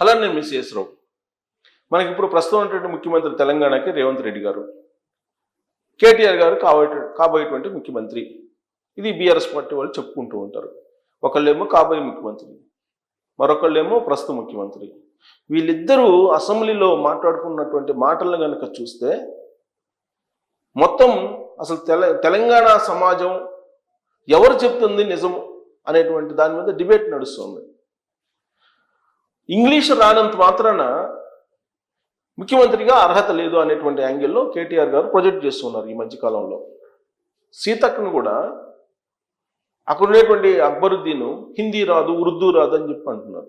అలా నేను మిస్ చేసిరావు మనకి ఇప్పుడు ప్రస్తుతం ఉన్నటువంటి ముఖ్యమంత్రి తెలంగాణకి రేవంత్ రెడ్డి గారు కేటీఆర్ గారు కాబోయే కాబోయేటువంటి ముఖ్యమంత్రి. ఇది బీఆర్ఎస్ పార్టీ వాళ్ళు చెప్పుకుంటూ ఉంటారు. ఒకళ్ళేమో కాబోయే ముఖ్యమంత్రి మరొకళ్ళేమో ప్రస్తుత ముఖ్యమంత్రి. వీళ్ళిద్దరూ అసెంబ్లీలో మాట్లాడుకున్నటువంటి మాటలను కనుక చూస్తే మొత్తం అసలు తెల తెలంగాణ సమాజం ఎవరు చెప్తుంది నిజం అనేటువంటి దాని మీద డిబేట్ నడుస్తుంది. ఇంగ్లీష్ రానంత మాత్రాన ముఖ్యమంత్రిగా అర్హత లేదు అనేటువంటి యాంగిల్లో కేటీఆర్ గారు ప్రొజెక్ట్ చేస్తున్నారు ఈ మధ్యకాలంలో సీతక్కను కూడా అక్కడ ఉండేటువంటి అక్బరుద్దీను హిందీ రాదు ఉర్దూ రాదు అని చెప్పి అంటున్నారు.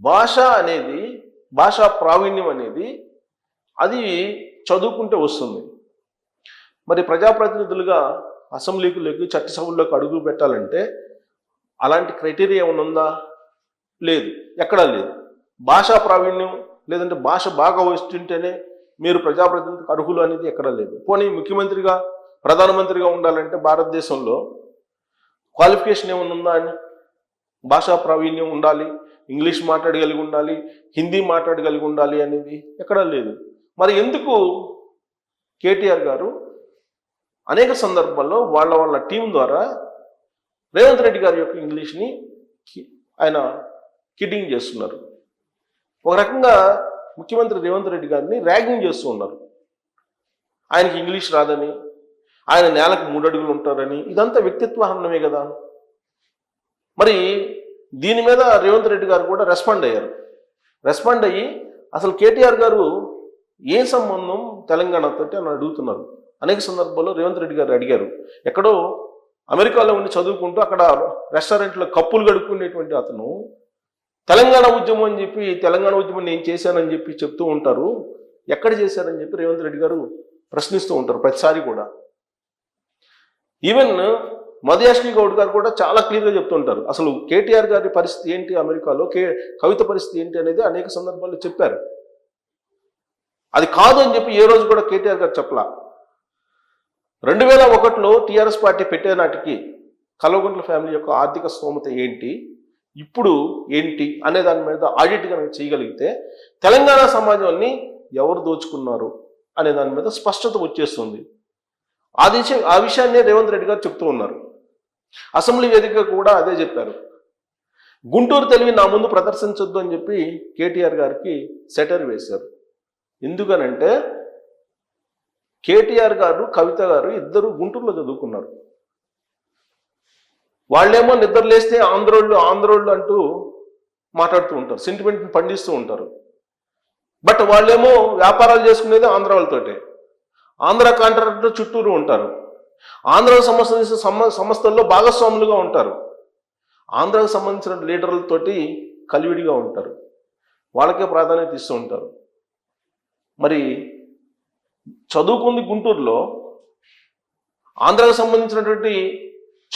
భాష అనేది భాషా ప్రావీణ్యం అనేది అది చదువుకుంటే వస్తుంది. మరి ప్రజాప్రతినిధులుగా అసెంబ్లీకులోకి చట్టసభల్లోకి అడుగు పెట్టాలంటే అలాంటి క్రైటీరియా ఏమైనా ఉందా? లేదు. ఎక్కడా లేదు. భాషా ప్రావీణ్యం లేదంటే భాష బాగా వస్తుంటేనే మీరు ప్రజాప్రతినిధికి అర్హులు అనేది ఎక్కడా లేదు. పోనీ ముఖ్యమంత్రిగా ప్రధానమంత్రిగా ఉండాలంటే భారతదేశంలో క్వాలిఫికేషన్ ఏమైనా ఉందా అని? భాషా ప్రావీణ్యం ఉండాలి ఇంగ్లీష్ మాట్లాడగలిగి ఉండాలి హిందీ మాట్లాడగలిగి ఉండాలి అనేది ఎక్కడా లేదు. మరి ఎందుకు కేటీఆర్ గారు అనేక సందర్భాల్లో వాళ్ళ వాళ్ళ టీం ద్వారా రేవంత్ రెడ్డి గారి యొక్క ఇంగ్లీష్ని ఆయన కిడ్డింగ్ చేస్తున్నారు? ఒక రకంగా ముఖ్యమంత్రి రేవంత్ రెడ్డి గారిని ర్యాగింగ్ చేస్తూ ఉన్నారు. ఆయనకి ఇంగ్లీష్ రాదని ఆయన నేలకు మూడడుగులు ఉంటారని ఇదంతా వ్యక్తిత్వ హననమే కదా. మరి దీని మీద రేవంత్ రెడ్డి గారు కూడా రెస్పాండ్ అయ్యారు. రెస్పాండ్ అయ్యి అసలు కేటీఆర్ గారు ఏ సంబంధం తెలంగాణతో అని అడుగుతున్నారు. అనేక సందర్భాల్లో రేవంత్ రెడ్డి గారు అడిగారు. ఎక్కడో అమెరికాలో ఉండి చదువుకుంటూ అక్కడ రెస్టారెంట్లో కప్పులు గడుక్కునేటువంటి అతను తెలంగాణ ఉద్యమం అని చెప్పి తెలంగాణ ఉద్యమం నేను చేశానని చెప్పి చెప్తూ ఉంటారు. ఎక్కడ చేశారని చెప్పి రేవంత్ రెడ్డి గారు ప్రశ్నిస్తూ ఉంటారు ప్రతిసారి కూడా. ఈవెన్ మధుయాష్ని గౌడ్ గారు కూడా చాలా క్లియర్గా చెప్తుంటారు అసలు కేటీఆర్ గారి పరిస్థితి ఏంటి అమెరికాలో? కే కవిత పరిస్థితి ఏంటి అనేది అనేక సందర్భాల్లో చెప్పారు. అది కాదు అని చెప్పి ఏ రోజు కూడా కేటీఆర్ గారు చెప్పలా. రెండు వేల ఒకటిలో టీఆర్ఎస్ పార్టీ పెట్టే నాటికి కల్వకుంట్ల ఫ్యామిలీ యొక్క ఆర్థిక స్తోమత ఏంటి? ఇప్పుడు ఏంటి అనే దాని మీద ఆడిట్ కనుక చేయగలిగితే తెలంగాణ సమాజాన్ని ఎవరు దోచుకున్నారు అనే దాని మీద స్పష్టత వచ్చేస్తుంది. ఆ దిశ ఆ విషయాన్నే రేవంత్ రెడ్డి గారు చెప్తూ ఉన్నారు. అసెంబ్లీ వేదిక కూడా అదే చెప్పారు. గుంటూరు తెలివి నా ముందు ప్రదర్శించొద్దు అని చెప్పి కేటీఆర్ గారికి సెటర్ వేశారు. ఎందుకనంటే కేటీఆర్ గారు కవిత గారు ఇద్దరు గుంటూరులో చదువుకున్నారు. వాళ్ళేమో నిద్ర లేస్తే ఆంధ్రోళ్ళు ఆంధ్రోళ్ళు అంటూ మాట్లాడుతూ ఉంటారు సెంటిమెంట్ని పండిస్తూ ఉంటారు. బట్ వాళ్ళేమో వ్యాపారాలు చేసుకునేది ఆంధ్ర వాళ్ళతోటే. ఆంధ్ర కాంట్రాక్టర్ చుట్టూరు ఉంటారు. ఆంధ్రకు సంబంధించిన సమ సంస్థల్లో భాగస్వాములుగా ఉంటారు. ఆంధ్రకు సంబంధించిన లీడర్లతోటి కలివిడిగా ఉంటారు. వాళ్ళకే ప్రాధాన్యత ఇస్తూ ఉంటారు. మరి చదువుకుంది గుంటూరులో ఆంధ్రకు సంబంధించినటువంటి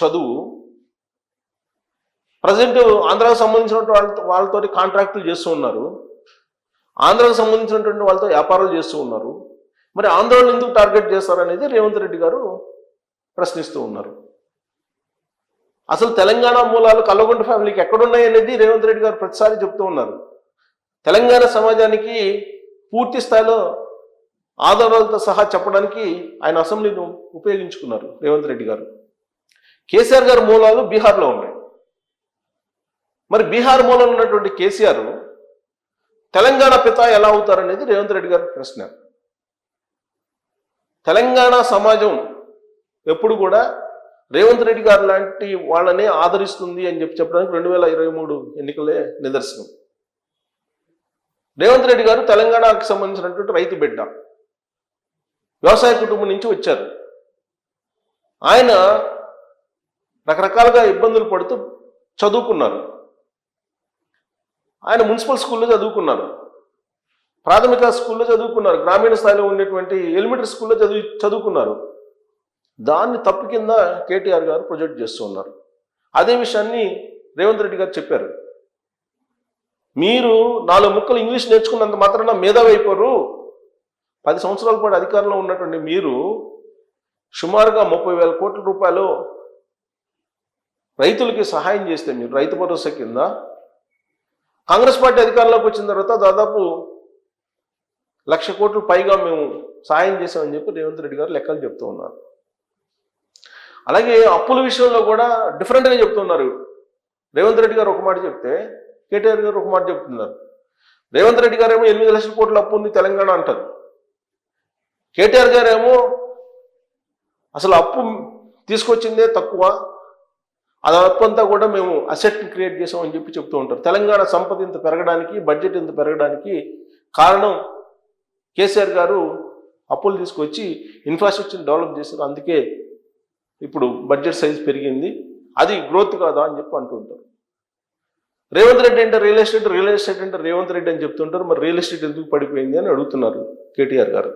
చదువు ప్రజెంట్ ఆంధ్రాకు సంబంధించినటువంటి వాళ్ళతో వాళ్ళతోటి కాంట్రాక్టులు చేస్తూ ఉన్నారు. ఆంధ్రాకు సంబంధించినటువంటి వాళ్ళతో వ్యాపారాలు చేస్తూ ఉన్నారు. మరి ఆంధ్రాలో ఎందుకు టార్గెట్ చేస్తారనేది రేవంత్ రెడ్డి గారు ప్రశ్నిస్తూ ఉన్నారు. అసలు తెలంగాణ మూలాలు కల్లగుంట ఫ్యామిలీకి ఎక్కడున్నాయి అనేది రేవంత్ రెడ్డి గారు ప్రతిసారి చెప్తూ ఉన్నారు. తెలంగాణ సమాజానికి పూర్తి స్థాయిలో ఆధారాలతో సహా చెప్పడానికి ఆయన అసెంబ్లీని ఉపయోగించుకున్నారు రేవంత్ రెడ్డి గారు. కేసీఆర్ గారి మూలాలు బీహార్లో ఉన్నాయి. మరి బీహార్ మూలంలో ఉన్నటువంటి కేసీఆర్ తెలంగాణ పిత ఎలా అవుతారనేది రేవంత్ రెడ్డి గారు ప్రశ్న. తెలంగాణ సమాజం ఎప్పుడు కూడా రేవంత్ రెడ్డి గారు లాంటి వాళ్ళనే ఆదరిస్తుంది అని చెప్పి చెప్పడానికి రెండు వేల ఇరవై మూడు ఎన్నికలే నిదర్శనం. రేవంత్ రెడ్డి గారు తెలంగాణకు సంబంధించినటువంటి రైతు బిడ్డ. వ్యవసాయ కుటుంబం నుంచి వచ్చారు. ఆయన రకరకాలుగా ఇబ్బందులు పడుతూ చదువుకున్నారు. ఆయన మున్సిపల్ స్కూల్లో చదువుకున్నారు. ప్రాథమిక స్కూల్లో చదువుకున్నారు. గ్రామీణ స్థాయిలో ఉండేటువంటి ఎలిమెంటరీ స్కూల్లో చదువు చదువుకున్నారు. దాన్ని తప్పు కింద కేటీఆర్ గారు ప్రొజెక్ట్ చేస్తూ ఉన్నారు. అదే విషయాన్ని రేవంత్ రెడ్డి గారు చెప్పారు. మీరు నాలుగు ముక్కలు ఇంగ్లీష్ నేర్చుకున్నంత మాత్రాన మేధావి అయిపోరు. పది సంవత్సరాల పాటు అధికారంలో ఉన్నటువంటి మీరు సుమారుగా ముప్పై వేల కోట్ల రూపాయలు రైతులకి సహాయం చేస్తే మీరు రైతు భరోసా కింద కాంగ్రెస్ పార్టీ అధికారంలోకి వచ్చిన తర్వాత దాదాపు లక్ష కోట్లు పైగా మేము సాయం చేశామని చెప్పి రేవంత్ రెడ్డి గారు లెక్కలు చెప్తూ ఉన్నారు. అలాగే అప్పుల విషయంలో కూడా డిఫరెంట్గా చెప్తున్నారు రేవంత్ రెడ్డి గారు ఒక మాట చెప్తే కేటీఆర్ గారు ఒక మాట చెప్తున్నారు. రేవంత్ రెడ్డి గారు ఏమో ఎనిమిది లక్షల కోట్ల అప్పు ఉంది తెలంగాణ అంటారు. కేటీఆర్ గారేమో అసలు అప్పు తీసుకొచ్చిందే తక్కువ అది అప్పు కూడా మేము అసెట్ క్రియేట్ చేసామని చెప్పి చెప్తూ ఉంటారు. తెలంగాణ సంపద ఇంత పెరగడానికి బడ్జెట్ ఇంత పెరగడానికి కారణం కేసీఆర్ గారు అప్పులు తీసుకొచ్చి ఇన్ఫ్రాస్ట్రక్చర్ డెవలప్ చేశారు. అందుకే ఇప్పుడు బడ్జెట్ సైజ్ పెరిగింది. అది గ్రోత్ కాదా అని చెప్పి అంటుంటారు రేవంత్ రెడ్డి అంటే రియల్ ఎస్టేట్ రియల్ ఎస్టేట్ అంటే రేవంత్ రెడ్డి అని చెప్తుంటారు. మరి రియల్ ఎస్టేట్ ఎందుకు పడిపోయింది అని అడుగుతున్నారు కేటీఆర్ గారు.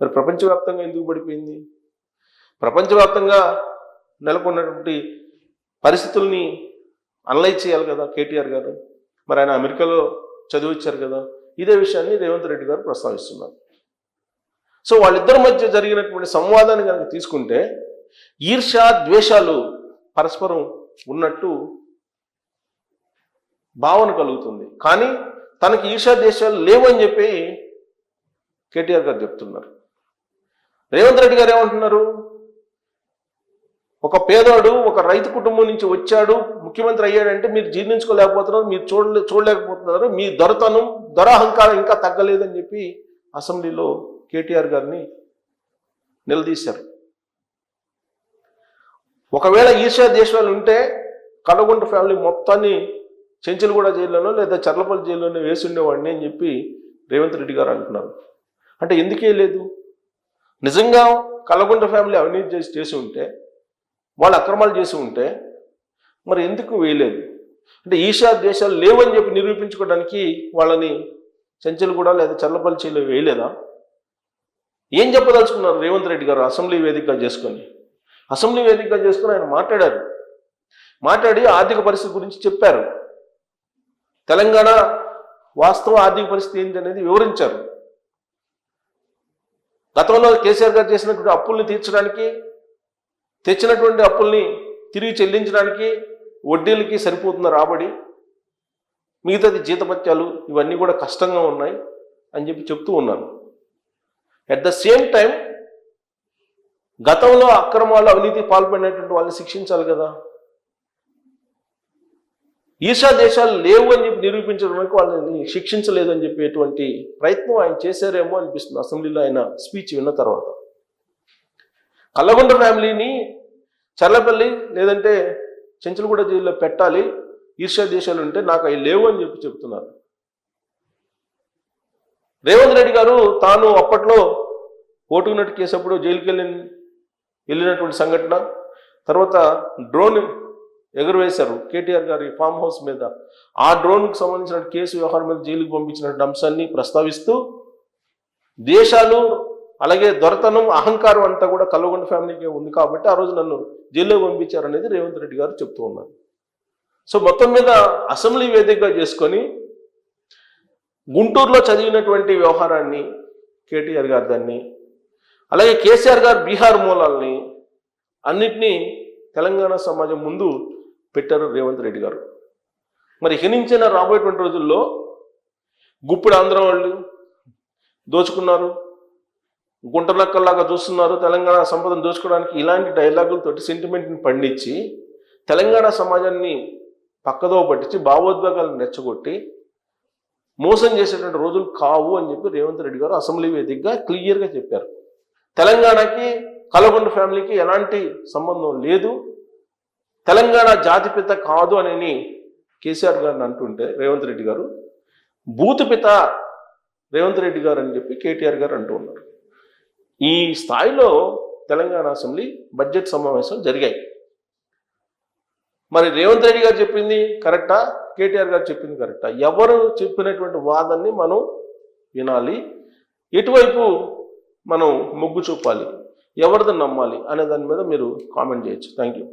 మరి ప్రపంచవ్యాప్తంగా ఎందుకు పడిపోయింది? ప్రపంచవ్యాప్తంగా నెలకొన్నటువంటి పరిస్థితుల్ని అనలైజ్ చేయాలి కదా కేటీఆర్ గారు. మరి ఆయన అమెరికాలో చదివిచ్చారు కదా. ఇదే విషయాన్ని రేవంత్ రెడ్డి గారు ప్రస్తావిస్తున్నారు. సో వాళ్ళిద్దరి మధ్య జరిగినటువంటి సంవాదాన్ని కనుక తీసుకుంటే ఈర్ష ద్వేషాలు పరస్పరం ఉన్నట్టు భావన కలుగుతుంది. కానీ తనకి ఈర్షా దేశాలు లేవని చెప్పి కేటీఆర్ గారు చెప్తున్నారు. రేవంత్ రెడ్డి గారు ఏమంటున్నారు? ఒక పేదోడు ఒక రైతు కుటుంబం నుంచి వచ్చాడు ముఖ్యమంత్రి అయ్యాడంటే మీరు జీర్ణించుకోలేకపోతున్నారు మీరు చూడలే చూడలేకపోతున్నారు మీ దొరతనం దొరహంకారం ఇంకా తగ్గలేదని చెప్పి అసెంబ్లీలో కేటీఆర్ గారిని నిలదీశారు. ఒకవేళ ఈర్ష్యా దేశాలు ఉంటే కడగుంట ఫ్యామిలీ మొత్తాన్ని చెంచులగూడ జైల్లోనో లేదా చర్లపల్లి జైల్లోనో వేసి ఉండేవాడిని అని చెప్పి రేవంత్ రెడ్డి గారు అంటున్నారు. అంటే ఎందుకే లేదు? నిజంగా కలగుంట ఫ్యామిలీ అవినీతి చేసి చేసి ఉంటే వాళ్ళు అక్రమాలు చేసి ఉంటే మరి ఎందుకు వేయలేదు అంటే ఈషా దేశాలు లేవని చెప్పి నిరూపించుకోవడానికి వాళ్ళని కూడా లేదా చర్లపల్లి వేయలేదా? ఏం చెప్పదలుచుకున్నారు రేవంత్ రెడ్డి గారు అసెంబ్లీ వేదికగా చేసుకొని? అసెంబ్లీ వేదికగా చేసుకుని ఆయన మాట్లాడారు. మాట్లాడి ఆర్థిక పరిస్థితి గురించి చెప్పారు. తెలంగాణ వాస్తవ ఆర్థిక పరిస్థితి ఏంటి అనేది వివరించారు. గతంలో కేసీఆర్ గారు చేసినటువంటి అప్పుల్ని తీర్చడానికి తెచ్చినటువంటి అప్పుల్ని తిరిగి చెల్లించడానికి వడ్డీలకి సరిపోతున్న రాబడి మిగతాది జీతపత్యాలు ఇవన్నీ కూడా కష్టంగా ఉన్నాయి అని చెప్పి చెప్తూ ఉన్నాను. అట్ ద సేమ్ టైం గతంలో అక్రమాలు అవినీతి పాల్పడినటువంటి వాళ్ళని శిక్షించాలి కదా. ఈశా దేశాలు లేవు అని చెప్పి నిరూపించడానికి వాళ్ళని శిక్షించలేదు అని చెప్పేటువంటి ప్రయత్నం ఆయన చేశారేమో అనిపిస్తుంది. అసెంబ్లీలో ఆయన స్పీచ్ విన్న తర్వాత. కల్లగొండ ఫ్యామిలీని చర్లపల్లి లేదంటే చెంచులగూడ జైల్లో పెట్టాలి ఈర్ష్యా దేశాలు ఉంటే నాకు అవి లేవు అని చెప్పి చెప్తున్నారు. రేవంత్ రెడ్డి గారు తాను అప్పట్లో ఓటుకున్నట్టు కేసప్పుడు జైలుకి వెళ్ళి వెళ్ళినటువంటి సంఘటన తర్వాత డ్రోన్ ఎగురవేశారు కేటీఆర్ గారి ఫామ్ హౌస్ మీద. ఆ డ్రోన్కు సంబంధించిన కేసు వ్యవహారం మీద జైలుకు పంపించినటువంటి అంశాన్ని ప్రస్తావిస్తూ దేశాలు అలాగే దొరతనం అహంకారం అంతా కూడా కల్వగొండ ఫ్యామిలీకే ఉంది కాబట్టి ఆ రోజు నన్ను జైల్లో పంపించారు అనేది రేవంత్ రెడ్డి గారు చెప్తూ ఉన్నారు. సో మొత్తం మీద అసెంబ్లీ వేదికగా చేసుకొని గుంటూరులో చదివినటువంటి వ్యవహారాన్ని కేటీఆర్ గారు దాన్ని అలాగే కేసీఆర్ గారు బీహార్ మూలాల్ని అన్నిటినీ తెలంగాణ సమాజం ముందు పెట్టారు రేవంత్ రెడ్డి గారు. మరి ఇక రాబోయేటువంటి రోజుల్లో గుప్పుడు ఆంధ్ర వాళ్ళు దోచుకున్నారు గుంటలక్కల్లాగా చూస్తున్నారు. తెలంగాణ సంపదను దోచుకోవడానికి ఇలాంటి డైలాగులతోటి సెంటిమెంట్ని పండించి తెలంగాణ సమాజాన్ని పక్కదో పట్టించి భావోద్వేగాలను రెచ్చగొట్టి మోసం చేసేటువంటి రోజులు కావు అని చెప్పి రేవంత్ రెడ్డి గారు అసెంబ్లీ వేదికగా క్లియర్గా చెప్పారు. తెలంగాణకి కలగొండ ఫ్యామిలీకి ఎలాంటి సంబంధం లేదు. తెలంగాణ జాతిపిత కాదు అని కేసీఆర్ గారిని అంటుంటే రేవంత్ రెడ్డి గారు భూతపిత రేవంత్ రెడ్డి గారు అని చెప్పి కేటీఆర్ గారు అంటూ ఉన్నారు. ఈ స్థాయిలో తెలంగాణ అసెంబ్లీ బడ్జెట్ సమావేశాలు జరిగాయి. మరి రేవంత్ రెడ్డి గారు చెప్పింది కరెక్టా? కేటీఆర్ గారు చెప్పింది కరెక్టా? ఎవరు చెప్పినటువంటి వాదనని మనం వినాలి? ఎటువైపు మనం మొగ్గు చూపాలి? ఎవరిది నమ్మాలి? అనే దాని మీద మీరు కామెంట్ చేయొచ్చు. Thank you